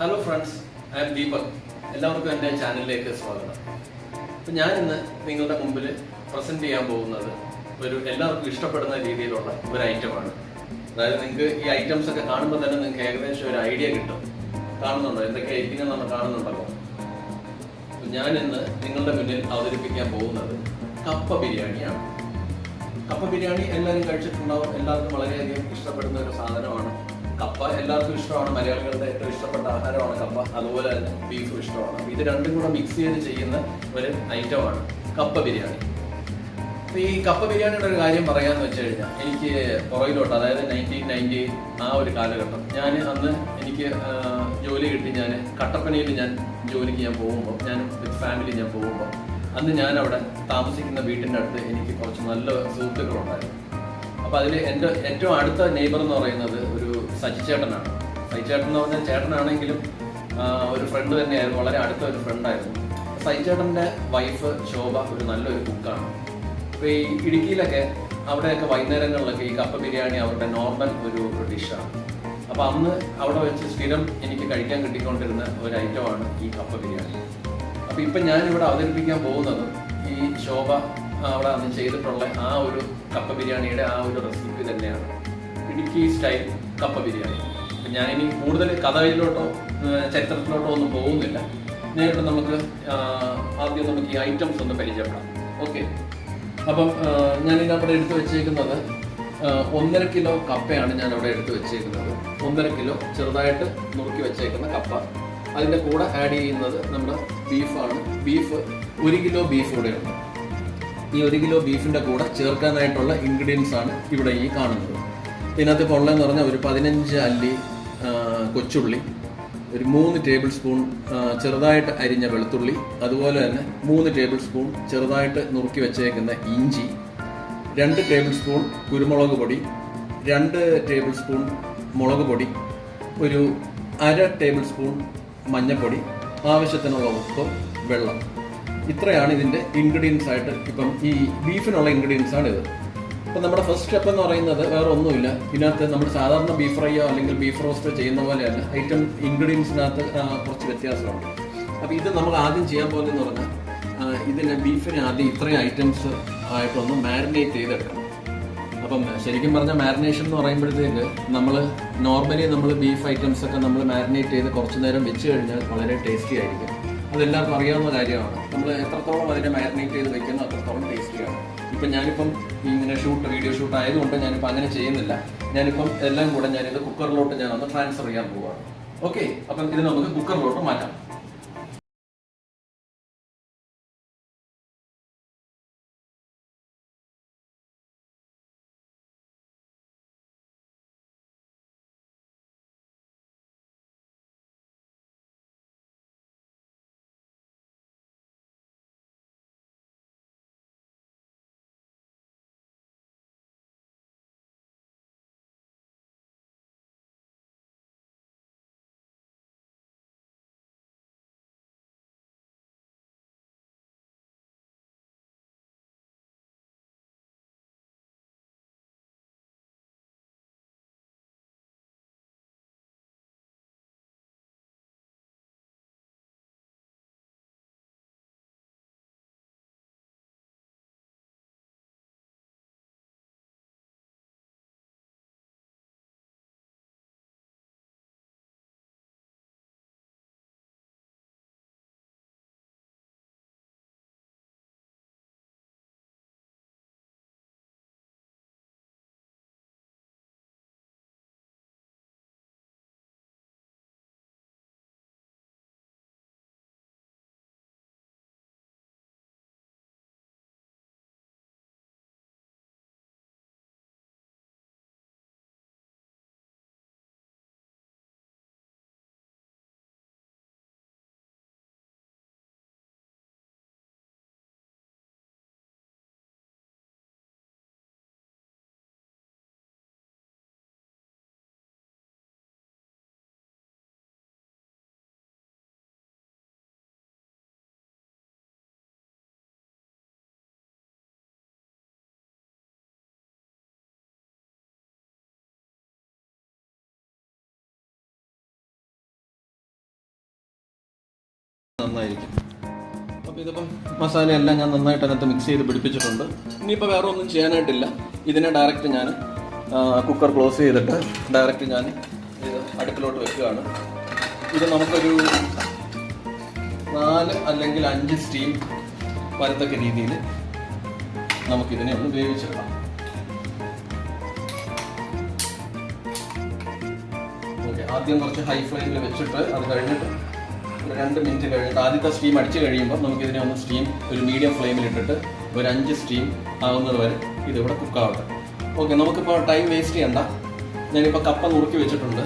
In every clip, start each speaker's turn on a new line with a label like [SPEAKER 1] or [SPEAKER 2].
[SPEAKER 1] Hello friends I'm Deepak എല്ലാവർക്കും എന്റെ ചാനലിലേക്ക് സ്വാഗതം. അപ്പം ഇന്ന് നിങ്ങളുടെ മുമ്പിൽ പ്രസന്റ് ചെയ്യാൻ പോകുന്നത് ഒരു എല്ലാവർക്കും ഇഷ്ടപ്പെടുന്ന രീതിയിലുള്ള ഒരു ഐറ്റമാണ് അതായത് നിങ്ങൾക്ക് ഈ ഐറ്റംസ് ഒക്കെ കാണുമ്പോൾ തന്നെ നിങ്ങൾക്ക് ഏകദേശം ഒരു ഐഡിയ കിട്ടും. കാണുന്നുണ്ടോ? എന്തൊക്കെ ആയിരിക്കും നമ്മൾ കാണുന്നുണ്ടല്ലോ? ഇന്ന് നിങ്ങളുടെ മുന്നിൽ അവതരിപ്പിക്കാൻ പോകുന്നത് കപ്പ ബിരിയാണിയാണ്. കപ്പ ബിരിയാണി എല്ലാവരും കഴിച്ചിട്ടുണ്ടാവും. എല്ലാവർക്കും വളരെയധികം ഇഷ്ടപ്പെടുന്ന ഒരു സാധനമാണ് കപ്പ എല്ലാവർക്കും ഇഷ്ടമാണ്. മലയാളികളുടെ ഏറ്റവും ഇഷ്ടപ്പെട്ട ആഹാരമാണ് കപ്പ. അതുപോലെ തന്നെ ബീഫും ഇഷ്ടമാണ്. ഇത് രണ്ടും കൂടെ മിക്സ് ചെയ്ത് ചെയ്യുന്ന ഒരു ഐറ്റമാണ് കപ്പ ബിരിയാണി. ഈ കപ്പ ബിരിയാണിയുടെ ഒരു കാര്യം പറയാന്ന് വെച്ച് കഴിഞ്ഞാൽ എനിക്ക് പുറകിലോട്ട് അതായത് നയന്റീൻ നയന്റി ആ ഒരു കാലഘട്ടം ഞാൻ അന്ന് എനിക്ക് ജോലി കിട്ടി. ഞാൻ കട്ടപ്പനയിൽ ഞാൻ ജോലിക്ക് ഞാൻ പോകുമ്പോൾ ഞാൻ വിത്ത് ഫാമിലി ഞാൻ പോകുമ്പോൾ അന്ന് ഞാൻ അവിടെ താമസിക്കുന്ന വീട്ടിന്റെ അടുത്ത് എനിക്ക് കുറച്ച് നല്ല സുഹൃത്തുക്കളുണ്ടായിരുന്നു അപ്പോൾ അതിൽ എന്റെ ഏറ്റവും അടുത്ത നെയ്ബർ എന്ന് പറയുന്നത് ഒരു സച്ചി ചേട്ടനാണ് സച്ചി ചേട്ടൻ എന്ന് പറഞ്ഞാൽ ചേട്ടനാണെങ്കിലും ഒരു ഫ്രണ്ട് തന്നെയായിരുന്നു. വളരെ അടുത്ത ഒരു ഫ്രണ്ടായിരുന്നു സച്ചി ചേട്ടന്റെ വൈഫ് ശോഭ ഒരു നല്ലൊരു കുക്കാണ് അപ്പോൾ ഈ ഇടുക്കിയിലൊക്കെ അവിടെയൊക്കെ വൈകുന്നേരങ്ങളിലൊക്കെ ഈ കപ്പ ബിരിയാണി അവരുടെ നോർമൽ ഒരു ഡിഷാണ് അപ്പോൾ അന്ന് അവിടെ വെച്ച് സ്ഥിരം എനിക്ക് കഴിക്കാൻ കിട്ടിക്കൊണ്ടിരുന്ന ഒരു ഐറ്റമാണ് ഈ കപ്പ ബിരിയാണി. അപ്പോൾ ഇപ്പം ഞാനിവിടെ അവതരിപ്പിക്കാൻ പോകുന്നത് ഈ ശോഭ അവിടെ അന്ന് ചെയ്തിട്ടുള്ള ആ ഒരു കപ്പ ബിരിയാണിയുടെ ആ ഒരു റെസിപ്പി തന്നെയാണ്. ഇടുക്കി സ്റ്റൈൽ കപ്പ ബിരിയാണി. ഞാനിനി കൂടുതൽ കഥയിലോട്ടോ ചരിത്രത്തിലോട്ടോ ഒന്നും പോകുന്നില്ല. നേരിട്ട് നമുക്ക് ആദ്യം നമുക്ക് ഈ ഐറ്റംസ് ഒന്ന് പരിചയപ്പെടാം. ഓക്കെ അപ്പം ഞാനിത് അവിടെ എടുത്തു വെച്ചേക്കുന്നത് ഒന്നര കിലോ കപ്പയാണ് ഞാൻ അവിടെ എടുത്തു വെച്ചേക്കുന്നത്. ഒന്നര കിലോ ചെറുതായിട്ട് നുറുക്കി വെച്ചേക്കുന്ന കപ്പ. അതിന്റെ കൂടെ ആഡ് ചെയ്യുന്നത് നമ്മുടെ ബീഫാണ്. ബീഫ് ഒരു കിലോ ബീഫ് കൂടെയുണ്ട്. ഈ ഒരു കിലോ ബീഫിന്റെ കൂടെ ചേർക്കാനായിട്ടുള്ള ഇൻഗ്രീഡിയൻസ് ആണ് ഇവിടെ ഈ കാണുന്നത്. ഇതിനകത്ത് ഉള്ളതെന്ന് പറഞ്ഞാൽ ഒരു പതിനഞ്ച് അല്ലി കൊച്ചുള്ളി ഒരു മൂന്ന് ടേബിൾ സ്പൂൺ ചെറുതായിട്ട് അരിഞ്ഞ വെളുത്തുള്ളി അതുപോലെ തന്നെ മൂന്ന് ടേബിൾ സ്പൂൺ ചെറുതായിട്ട് നുറുക്കി വെച്ചേക്കുന്ന ഇഞ്ചി രണ്ട് ടേബിൾ സ്പൂൺ കുരുമുളക് പൊടി രണ്ട് ടേബിൾ സ്പൂൺ മുളക് പൊടി ഒരു അര ടേബിൾ സ്പൂൺ മഞ്ഞൾപ്പൊടി ആവശ്യത്തിനുള്ള ഉപ്പ് വെള്ളം. ഇത്രയാണ് ഇതിന്റെ ഇൻഗ്രീഡിയൻസ് ആയിട്ട് ഇപ്പം ഈ ബീഫിനുള്ള ഇൻഗ്രീഡിയൻസ് ആണ് ഇത് ഇപ്പം നമ്മുടെ ഫസ്റ്റ് സ്റ്റെപ്പ് എന്ന് പറയുന്നത് വേറെ ഒന്നുമില്ല. ഇതിനകത്ത് നമ്മൾ സാധാരണ ബീഫ് ഫ്രൈയോ അല്ലെങ്കിൽ ബീഫ് റോസ്റ്റോ ചെയ്യുന്ന പോലെയല്ല. ഐറ്റം ഇൻഗ്രീഡിയൻസിനകത്ത് കുറച്ച് വ്യത്യാസമുണ്ട്. അപ്പോൾ ഇത് നമ്മൾ ആദ്യം ചെയ്യാൻ പോകുന്നതെന്ന് പറഞ്ഞാൽ ഇതിന് ബീഫിന് ആദ്യം ഇത്രയും ഐറ്റംസ് ആയിട്ടൊന്ന് മാരിനേറ്റ് ചെയ്തെടുക്കണം. അപ്പം ശരിക്കും പറഞ്ഞാൽ മാരിനേഷൻ എന്ന് പറയുമ്പോഴത്തേക്ക് നമ്മൾ നോർമലി നമ്മൾ ബീഫ് ഐറ്റംസ് ഒക്കെ നമ്മൾ മാരിനേറ്റ് ചെയ്ത് കുറച്ച് നേരം വെച്ച് കഴിഞ്ഞാൽ വളരെ ടേസ്റ്റി ആയിരിക്കും. അതെല്ലാവർക്കും അറിയാവുന്ന കാര്യമാണ്. നമ്മൾ എത്രത്തോളം അതിനെ മാരിനേറ്റ് ചെയ്ത് വെക്കുന്നോ അത്രത്തോളം ടേസ്റ്റിയാണ് ഇപ്പം ഞാനിപ്പം ഇങ്ങനെ ഷൂട്ട് വീഡിയോ ഷൂട്ട് ആയതുകൊണ്ട് ഞാനിപ്പോൾ അങ്ങനെ ചെയ്യുന്നില്ല. ഞാനിപ്പം എല്ലാം കൂടെ ഞാനിത് കുക്കറിലോട്ട് ഞാൻ ഒന്ന് ട്രാൻസ്ഫർ ചെയ്യാൻ പോവുകയാണ് ഓക്കെ അപ്പം ഇത് നമുക്ക് കുക്കറിലോട്ട് മാറ്റാം. നന്നായിരിക്കും. അപ്പോൾ ഇതിപ്പം മസാലയെല്ലാം ഞാൻ നന്നായിട്ട് അതിനകത്ത് മിക്സ് ചെയ്ത് പിടിപ്പിച്ചിട്ടുണ്ട്. ഇനിയിപ്പോൾ വേറെ ഒന്നും ചെയ്യാനായിട്ടില്ല. ഇതിനെ ഡയറക്റ്റ് ഞാൻ കുക്കർ ക്ലോസ് ചെയ്തിട്ട് ഡയറക്റ്റ് ഞാൻ അടുപ്പിലോട്ട് വെക്കുകയാണ്. ഇത് നമുക്കൊരു നാല് അല്ലെങ്കിൽ അഞ്ച് സ്റ്റീം വരത്തക്ക രീതിയിൽ നമുക്കിതിനെ ഒന്ന് വേവിച്ചെടുക്കാം. ആദ്യം കുറച്ച് ഹൈ ഫ്ലെയിമിൽ വെച്ചിട്ട് അത് കഴിഞ്ഞിട്ട് രണ്ട് മിനിറ്റ് കഴിഞ്ഞിട്ട് ആദ്യത്തെ സ്റ്റീം അടിച്ച് കഴിയുമ്പോൾ നമുക്ക് ഇതിനെ ഒന്ന് സ്റ്റീം ഒരു മീഡിയം ഫ്ലെയിമിൽ ഇട്ടിട്ട് ഒരു അഞ്ച് സ്റ്റീം ആവുന്നത് വരെ ഇതിവിടെ കുക്കാവട്ടെ ഓക്കെ നമുക്കിപ്പോൾ ടൈം വേസ്റ്റ് ചെയ്യണ്ട. ഞാനിപ്പോൾ കപ്പ നുറുക്കി വെച്ചിട്ടുണ്ട്.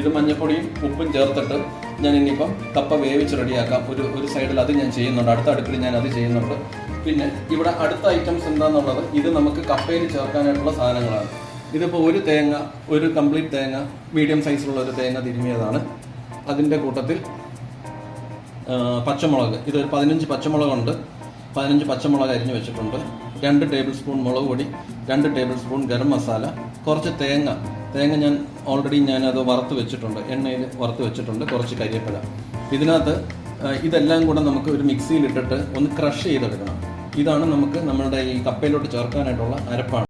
[SPEAKER 1] ഇത് മഞ്ഞപ്പൊടിയും ഉപ്പും ചേർത്തിട്ട് ഞാൻ ഇനിയിപ്പം കപ്പ വേവിച്ച് റെഡിയാക്കാം. ഒരു ഒരു സൈഡിൽ അത് ഞാൻ ചെയ്യുന്നുണ്ട്. അടുത്ത അടുപ്പിൽ ഞാൻ അത് ചെയ്യുന്നുണ്ട്. പിന്നെ ഇവിടെ അടുത്ത ഐറ്റംസ് എന്താണെന്നുള്ളത് ഇത് നമുക്ക് കപ്പയിൽ ചേർക്കാനായിട്ടുള്ള സാധനങ്ങളാണ്. ഇതിപ്പോൾ ഒരു തേങ്ങ ഒരു കംപ്ലീറ്റ് തേങ്ങ മീഡിയം സൈസിലുള്ള ഒരു തേങ്ങ തിരുമിയതാണ്. അതിന്റെ കൂട്ടത്തിൽ പച്ചമുളക്. ഇതൊരു പതിനഞ്ച് പച്ചമുളകുണ്ട്. പതിനഞ്ച് പച്ചമുളക് അരിഞ്ഞ് വെച്ചിട്ടുണ്ട്. രണ്ട് ടേബിൾ സ്പൂൺ മുളക് പൊടി രണ്ട് ടേബിൾ സ്പൂൺ ഗരം മസാല കുറച്ച് തേങ്ങ. തേങ്ങ ഞാൻ ഓൾറെഡി ഞാനത് വറുത്ത് വെച്ചിട്ടുണ്ട്. എണ്ണയിൽ വറുത്ത് വെച്ചിട്ടുണ്ട് കുറച്ച് കരിയപ്പഴ ഇതിനകത്ത് ഇതെല്ലാം കൂടെ നമുക്ക് ഒരു മിക്സിയിൽ ഇട്ടിട്ട് ഒന്ന് ക്രഷ് ചെയ്തെടുക്കണം. ഇതാണ് നമുക്ക് നമ്മുടെ ഈ കപ്പയിലോട്ട് ചേർക്കാനായിട്ടുള്ള അരപ്പാണ്.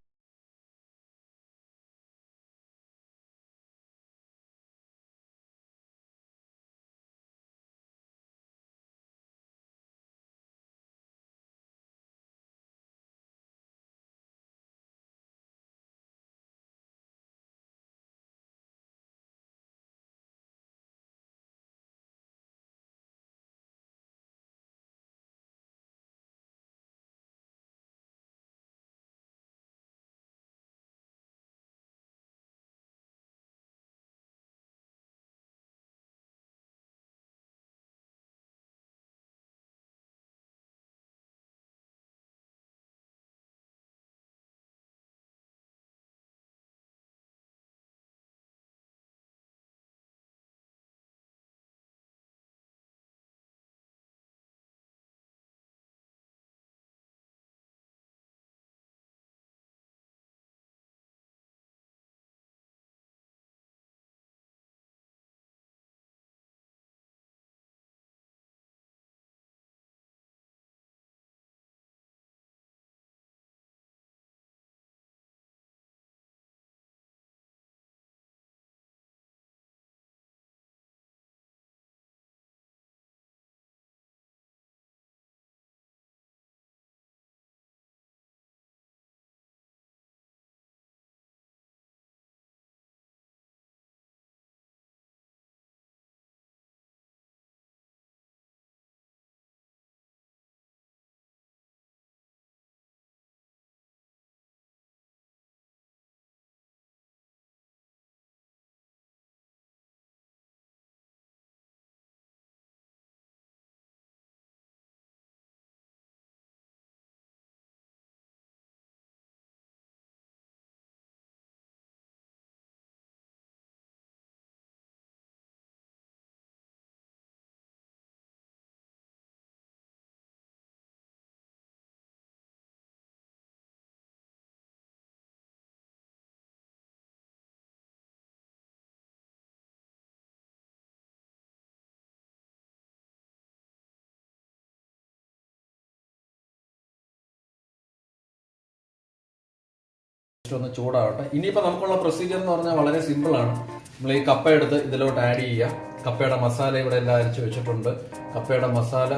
[SPEAKER 1] ജസ്റ്റ് ഒന്ന് ചൂടാവട്ടെ. ഇനിയിപ്പോൾ നമുക്കുള്ള പ്രൊസീജിയർ എന്ന് പറഞ്ഞാൽ വളരെ സിമ്പിൾ ആണ്. നമ്മൾ ഈ കപ്പ എടുത്ത് ഇതിലോട്ട് ആഡ് ചെയ്യുക. കപ്പയുടെ മസാല ഇവിടെ എല്ലാം അരച്ച് വെച്ചിട്ടുണ്ട്. കപ്പയുടെ മസാല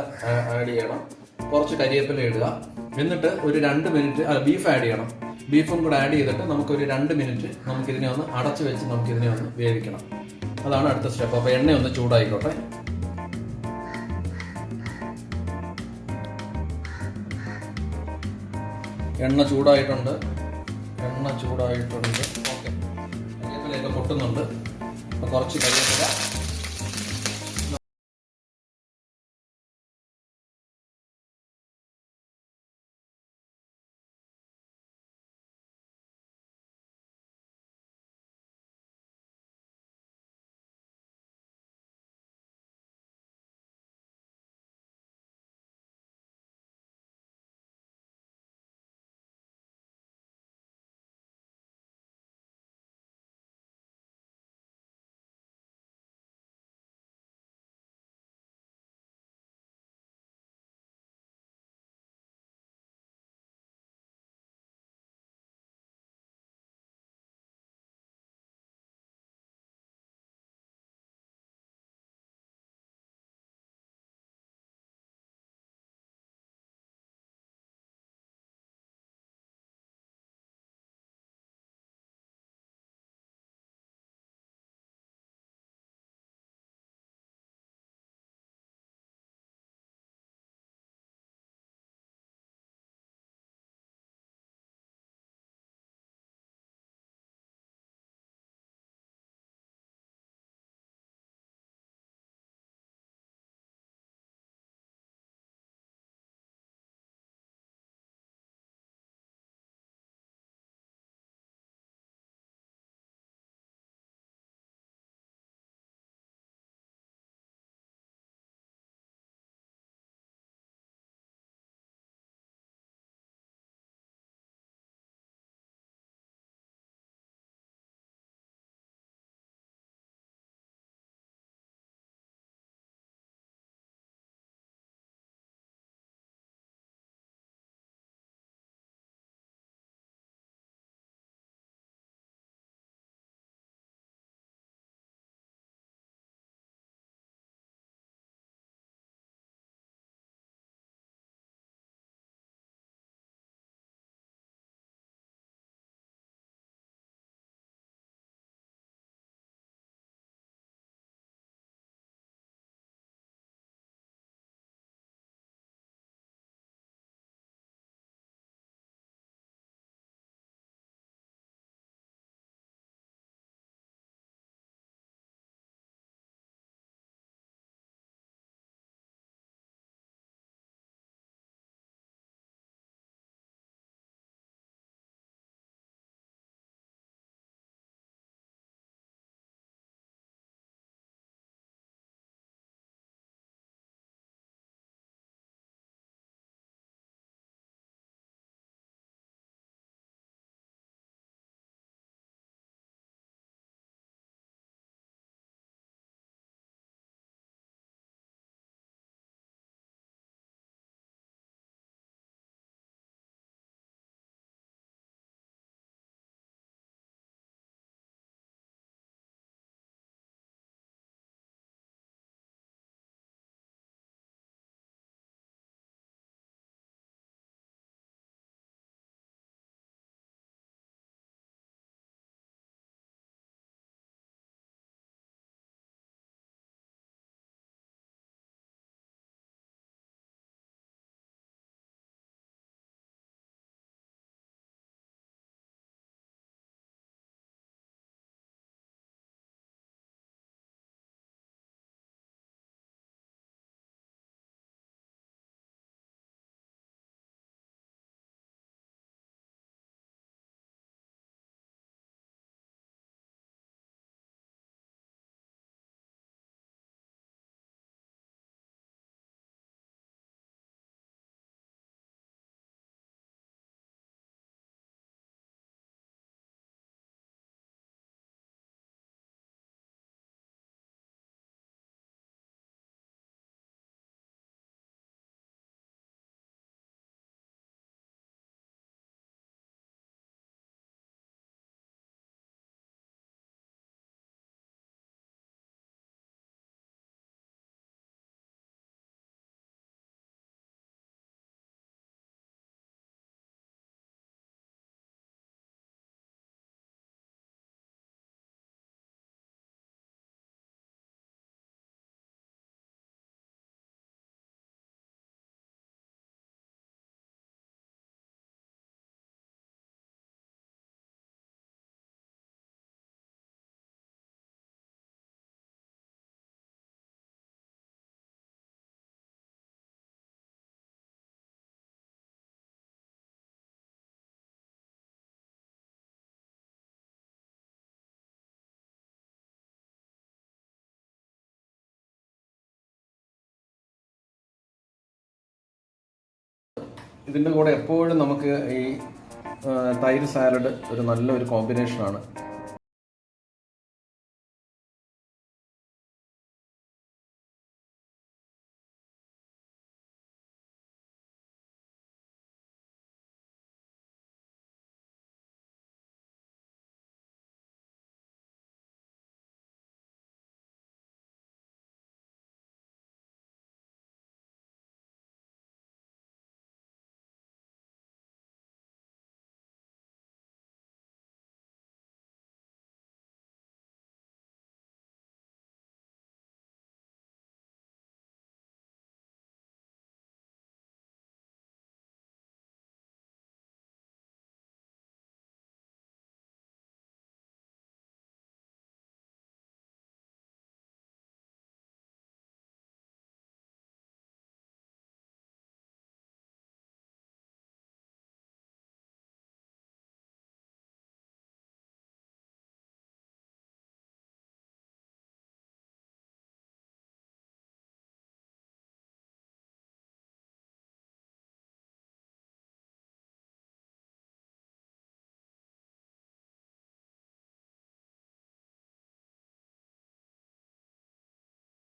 [SPEAKER 1] ആഡ് ചെയ്യണം. കുറച്ച് കരിയേപ്പില ഇടുക. എന്നിട്ട് ഒരു രണ്ട് മിനിറ്റ് ബീഫ് ആഡ് ചെയ്യണം. ബീഫും കൂടെ ആഡ് ചെയ്തിട്ട് നമുക്ക് ഒരു രണ്ട് മിനിറ്റ് നമുക്ക് ഇതിനെ ഒന്ന് അടച്ചു വെച്ച് നമുക്ക് ഇതിനെ ഒന്ന് വേവിക്കണം. അതാണ് അടുത്ത സ്റ്റെപ്പ് അപ്പോൾ എണ്ണ ഒന്ന് ചൂടായിക്കോട്ടെ. എണ്ണ ചൂടായിട്ടുണ്ട്. എണ്ണ ചൂടായിട്ടുണ്ട്. ഓക്കെ. കരിയപ്പിലൊക്കെ പൊട്ടുന്നുണ്ട്. അപ്പോൾ കുറച്ച് കരിവേപ്പില ഇതിന്റെ കൂടെ എപ്പോഴും നമുക്ക് ഈ തൈര് സാലഡ് ഒരു നല്ലൊരു കോമ്പിനേഷനാണ്